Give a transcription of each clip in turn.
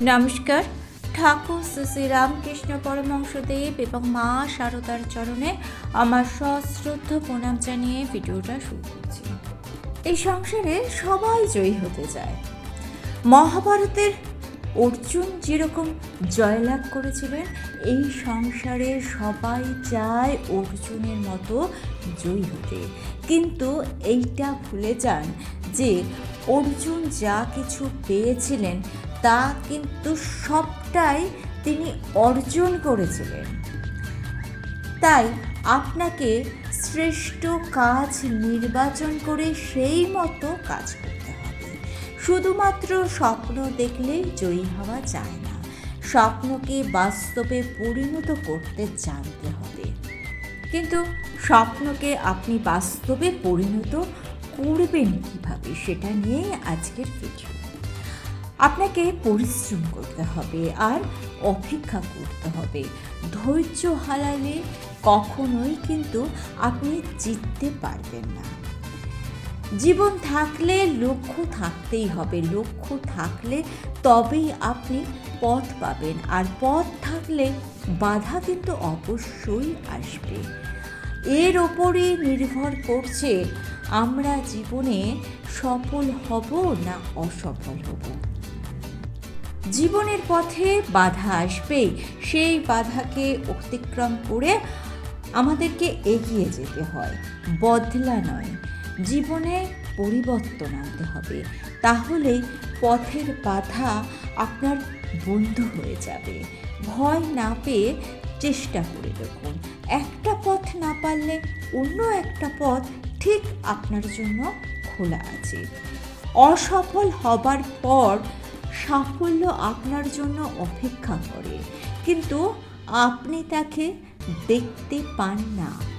নমস্কার। ঠাকুর শ্রী শ্রী রামকৃষ্ণ পরমংশদেব এবং মা শারদার চরণে আমার সশ্রদ্ধ প্রণাম জানিয়ে ভিডিওটা শুরু করছি। এই সংসারে সবাই জয়ী হতে চায়। মহাভারতের অর্জুন যেরকম জয়লাভ করেছিলেন, এই সংসারে সবাই চায় অর্জুনের মতো জয়ী হতে। কিন্তু এইটা ভুলে যান যে অর্জুন যা কিছু পেয়েছিলেন তা কিন্তু সবটাই তিনি অর্জন করেছিলেন। তাই আপনাকে শ্রেষ্ঠ কাজ নির্বাচন করে সেই মতো কাজ করতে হবে। শুধুমাত্র স্বপ্ন দেখলেই জয়ী হওয়া যায় না। স্বপ্নকে বাস্তবে পরিণত করতে জানতে হবে। কিন্তু স্বপ্নকে আপনি বাস্তবে পরিণত করবেন কীভাবে সেটা নিয়েই আজকের ভিডিও। আপনাকে পরিশ্রম করতে হবে আর অপেক্ষা করতে হবে। ধৈর্য হারালে কখনোই কিন্তু আপনি জিততে পারবেন না। জীবন থাকলে লক্ষ্য থাকতেই হবে। লক্ষ্য থাকলে তবেই আপনি পথ পাবেন। আর পথ থাকলে বাধা কিন্তু অবশ্যই আসবে। এর ওপরে নির্ভর করছে আমরা জীবনে সফল হব না অসফল হব। জীবনের পথে বাধা আসবে সেই বাধাকে অতিক্রম করে আমাদেরকে এগিয়ে যেতে হয়। বদলা নয়, জীবনে পরিবর্তন আনতে হবে। তাহলেই পথের বাধা আপনার বন্ধু হয়ে যাবে। ভয় না পেয়ে চেষ্টা করে দেখুন। একটা পথ না পারলে অন্য একটা পথ ঠিক আপনার জন্য খোলা আছে। অসফল হবার পর সাফল্য আপনার জন্য অপেক্ষা করে। কিন্তু আপনি তাকে দেখতে পান না।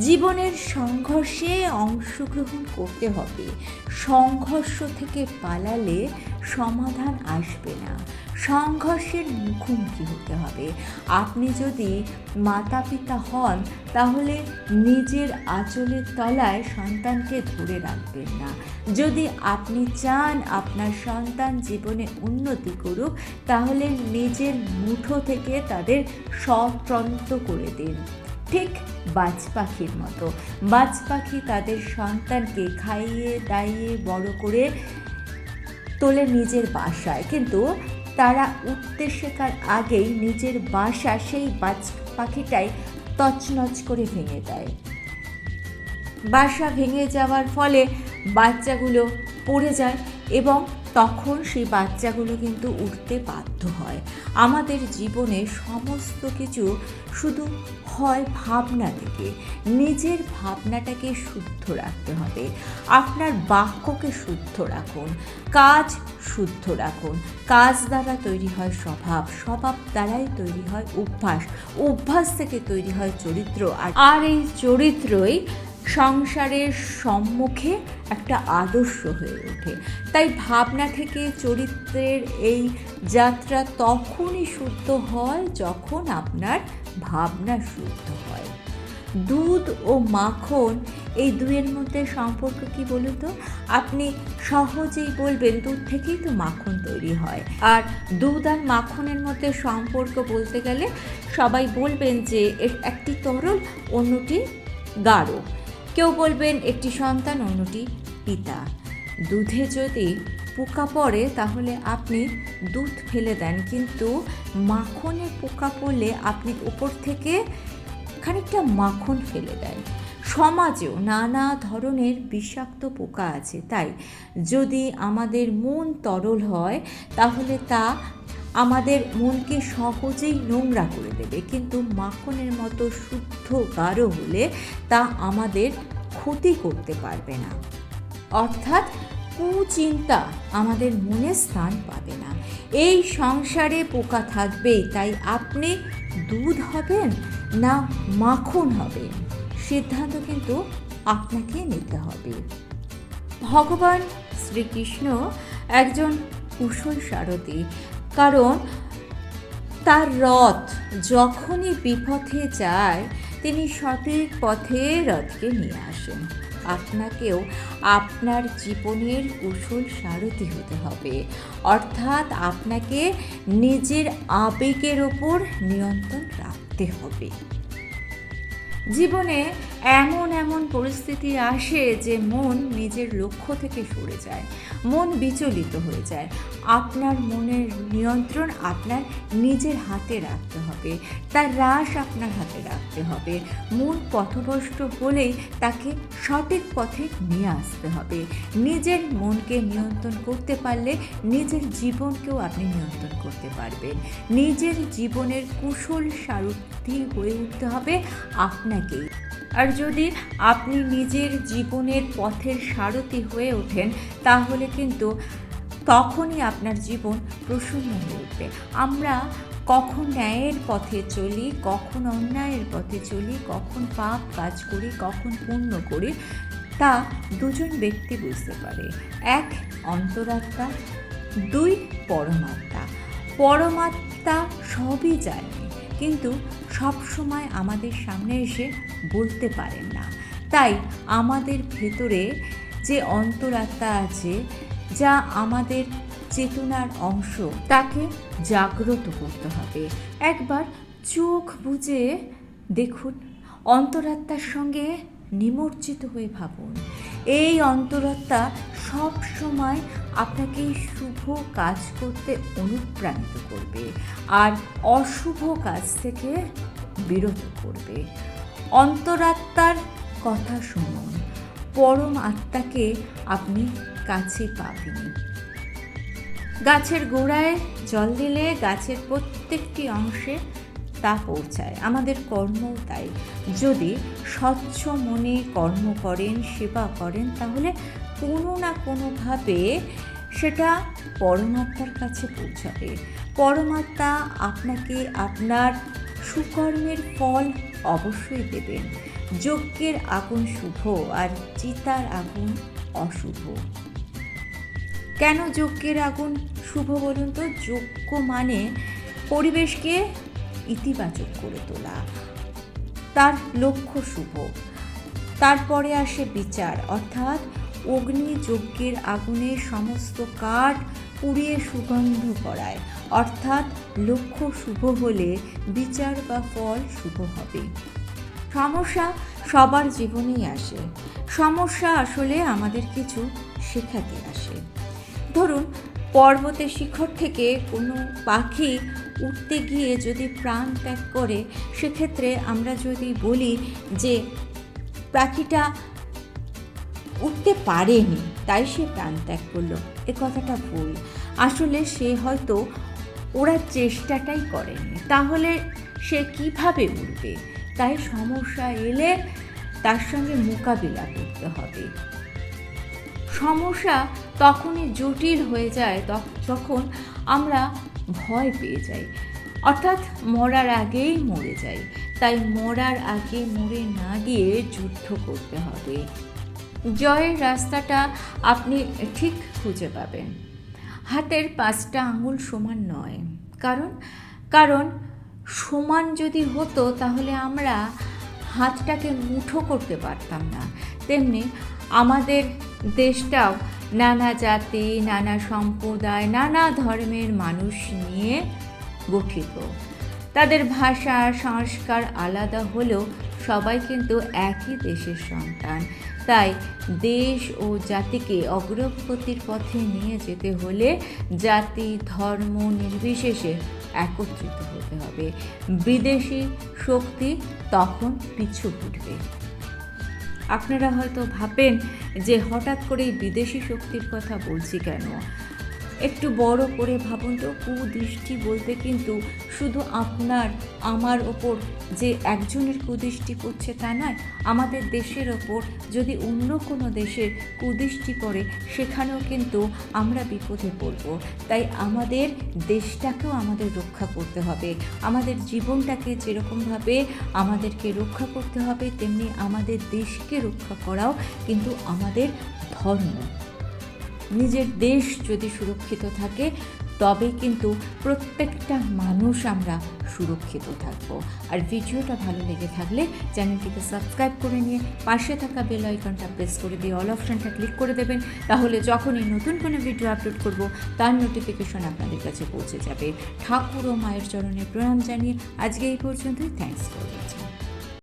জীবনের সংঘর্ষে অংশগ্রহণ করতে হবে। সংঘর্ষ থেকে পালালে সমাধান আসবে না। সংঘর্ষের মুখোমুখি হতে হবে। আপনি যদি মাতা পিতা হন, তাহলে নিজের আঁচলের তলায় সন্তানকে ধরে রাখবেন না। যদি আপনি চান আপনার সন্তান জীবনে উন্নতি করুক, তাহলে নিজের মুঠো থেকে তাদের স্বতন্ত্র করে দিন। ঠিক বাজ পাখির মতো। বাজ পাখি তাদের সন্তানকে খাইয়ে, দাইয়ে, বড় করে তোলে নিজের বাসায়। কিন্তু তারা উঠতে শেখার আগেই নিজের বাসা সেই বাজ পাখিটাই তছনছ করে ভেঙে দেয়। বাসা ভেঙে যাওয়ার ফলে বাচ্চাগুলো পড়ে যায় এবং তখন সেই বাচ্চাগুলো কিন্তু উঠতে বাধ্য হয়। আমাদের জীবনে সমস্ত কিছু শুধু হয় ভাবনা থেকে নিজের ভাবনাটাকে শুদ্ধ রাখতে হবে। আপনার বাক্যকে শুদ্ধ রাখুন, কাজ শুদ্ধ রাখুন। কাজ দ্বারা তৈরি হয় স্বভাব স্বভাব দ্বারাই তৈরি হয় অভ্যাস। অভ্যাস থেকে তৈরি হয় চরিত্র। আর আর এই চরিত্রই সংসারের সম্মুখে একটা আদর্শ হয়ে ওঠে। তাই ভাবনা থেকে চরিত্রের এই যাত্রা তখনই শুদ্ধ হয় যখন আপনার ভাবনা শুদ্ধ হয়। দুধ ও মাখন এই দুয়ের মধ্যে সম্পর্ক কি বলুন তো? আপনি সহজেই বলবেন দুধ থেকেই তো মাখন তৈরি হয়। আর দুধ আর মাখনের মধ্যে সম্পর্ক বলতে গেলে সবাই বলবেন যে একটি তরল, অন্যটি গাঢ়। কেউ বলবেন একটি সন্তান, অন্যটি পিতা। দুধে যদি পোকা পড়ে, তাহলে আপনি দুধ ফেলে দেন। কিন্তু মাখনে পোকা পড়লে আপনি উপর থেকে খানিকটা মাখন ফেলে দেন। সমাজেও নানা ধরনের বিষাক্ত পোকা আছে। তাই যদি আমাদের মন তরল হয়, তাহলে তা আমাদের মনকে সহজেই নোংরা করে দেবে। কিন্তু মাখনের মতো শুদ্ধ গাঢ় হলে তা আমাদের ক্ষতি করতে পারবে না। অর্থাৎ কুচিন্তা আমাদের মনে স্থান পাবে না। এই সংসারে পোকা থাকবেই, তাই আপনি দুধ হবেন না মাখন হবেন? সিদ্ধান্ত কিন্তু আপনাকে নিতে হবে। ভগবান শ্রীকৃষ্ণ একজন কুশল সারথী, কারণ তার রথ যখনই বিপথে যায়, তিনি সঠিক পথে রথকে নিয়ে আসেন। আপনাকেও আপনার জীবনের কুশল সারথি হতে হবে। অর্থাৎ আপনাকে নিজের আবেগের ওপর নিয়ন্ত্রণ রাখতে হবে। জীবনে এমন এমন পরিস্থিতি আসে যে মন নিজের লক্ষ্য থেকে সরে যায়, মন বিচলিত হয়ে যায়। আপনার মনের নিয়ন্ত্রণ আপনার নিজের হাতে রাখতে হবে, তার হ্রাস আপনার হাতে রাখতে হবে। মন পথভ্রষ্ট হলেই তাকে সঠিক পথে নিয়ে আসতে হবে। নিজের মনকে নিয়ন্ত্রণ করতে পারলে নিজের জীবনকেও আপনি নিয়ন্ত্রণ করতে পারবেন। নিজের জীবনের কুশল সারথি হয়ে উঠতে হবে আপনাকেই। আর যদি আপনি নিজের জীবনের পথের সারথি হয়ে ওঠেন, তাহলে কিন্তু তখনই আপনার জীবন প্রসন্ন হয়ে উঠবে। আমরা কখন ন্যায়ের পথে চলি, কখন অন্যায়ের পথে চলি, কখন পাপ কাজ করি, কখন পুণ্য করি, তা দুজন ব্যক্তি বুঝতে পারে। এক অন্তরাত্মা, দুই পরমাত্মা। পরমাত্মা সবই জানে, কিন্তু সব সময় আমাদের সামনে এসে বলতে পারেন না। তাই আমাদের ভেতরে যে অন্তরাত্মা আছে, যা আমাদের চেতনার অংশ, তাকে জাগ্রত করতে হবে। একবার চোখ বুজে দেখুন, অন্তরাত্মার সঙ্গে নিমজ্জিত হয়ে ভাবুন। এই অন্তরাত্মা সব সময় আপনাকে শুভ কাজ করতে অনুপ্রাণিত করবে আর অশুভ কাজ থেকে বিরত করবে। অন্তরাত্মার কথা শুনুন। পরম আত্মাকে আপনি কাছে পাবেন গাছের গোড়ায় জল দিলে গাছের প্রত্যেকটি অংশে তা পৌঁছায়। আমাদের কর্মও তাই। যদি স্বচ্ছ মনে কর্ম করেন, সেবা করেন, তাহলে কোনো না কোনোভাবে সেটা পরমাত্মার কাছে পৌঁছাবে। পরমাত্মা আপনাকে আপনার সুকর্মের ফল অবশ্যই দেবেন। যজ্ঞের আগুন শুভ আর চিতার আগুন অশুভ। কেন যজ্ঞের আগুন শুভ বলুন তো? যজ্ঞ মানে পরিবেশকে ইতিবাচক করে তোলা। তার লক্ষ্য শুভ। তারপরে আসে বিচার, অর্থাৎ অগ্নি যজ্ঞের আগুনে সমস্ত কাঠ পুড়িয়ে সুগন্ধ করায় অর্থাৎ লক্ষ্য শুভ হলে বিচার বা ফল শুভ হবে। সমস্যা সবার জীবনেই আসে। সমস্যা আসলে আমাদের কিছু শেখাতে আসে। ধরুন, পর্বতের শিখর থেকে কোনো পাখি উঠতে গিয়ে যদি প্রাণ ত্যাগ করে, সেক্ষেত্রে আমরা যদি বলি যে পাখিটা উঠতে পারেনি, তাই সে প্রাণ ত্যাগ করল। এ কথাটা ভুল। আসলে সে হয়তো ওরা চেষ্টাটাই করেনি। তাহলে সে কীভাবে উঠবে? তাই সমস্যা এলে তার সঙ্গে মোকাবিলা করতে হবে। সমস্যা তখনই জটিল হয়ে যায় যখন আমরা ভয় পেয়ে যাই। অর্থাৎ মরার আগেই মরে যাই। তাই মরার আগে মরে না গিয়ে যুদ্ধ করতে হবে। জয়ের রাস্তাটা আপনি ঠিক খুঁজে পাবেন। হাতের পাঁচটা আঙুল সমান নয়। কারণ কারণ সমান যদি হতো তাহলে আমরা হাতটাকে মুঠো করতে পারতাম না। তেমনি আমাদের দেশটাও নানা জাতি, নানা সম্প্রদায়, নানা ধর্মের মানুষ নিয়ে গঠিত। তাদের ভাষা, সংস্কার আলাদা হলেও সবাই কিন্তু একই দেশের সন্তান। তাই দেশ ও জাতিকে অগ্রগতির পথে নিয়ে যেতে হলে জাতি, ধর্ম নির্বিশেষে একত্রিত হতে হবে। বিদেশি শক্তি তখন পিছু উঠবে আপনারা হয়তো ভাবেন যে হঠাৎ করেই বিদেশি শক্তির কথা বলছি কেন? একটু বড় করে ভাবুন তো, কুদৃষ্টি বলতে কিন্তু শুধু আপনার, আমার ওপর যে একজনের কুদৃষ্টি পড়ছে তা নয়, আমাদের দেশের ওপর যদি অন্য কোনো দেশের কুদৃষ্টি পড়ে সেখানেও কিন্তু আমরা বিপদে পড়ব। তাই আমাদের দেশটাকেও আমাদের রক্ষা করতে হবে। আমাদের জীবনটাকে যেরকমভাবে আমাদেরকে রক্ষা করতে হবে, তেমনি আমাদের দেশকে রক্ষা করাও কিন্তু আমাদের ধর্ম। নিজের দেশ যদি সুরক্ষিত থাকে, তবে কিন্তু প্রত্যেকটা মানুষ আমরা সুরক্ষিত থাকব। আর ভিডিওটা ভালো লেগে থাকলে চ্যানেলটিকে সাবস্ক্রাইব করে নিয়ে পাশে থাকা বেল আইকনটা প্রেস করে দিয়ে অল অপশানটা ক্লিক করে দেবেন। তাহলে যখনই নতুন কোনো ভিডিও আপলোড করব, তার নোটিফিকেশন আপনাদের কাছে পৌঁছে যাবে। ঠাকুর ও মায়ের চরণে প্রণাম জানিয়ে আজকে এই পর্যন্তই। Thanks for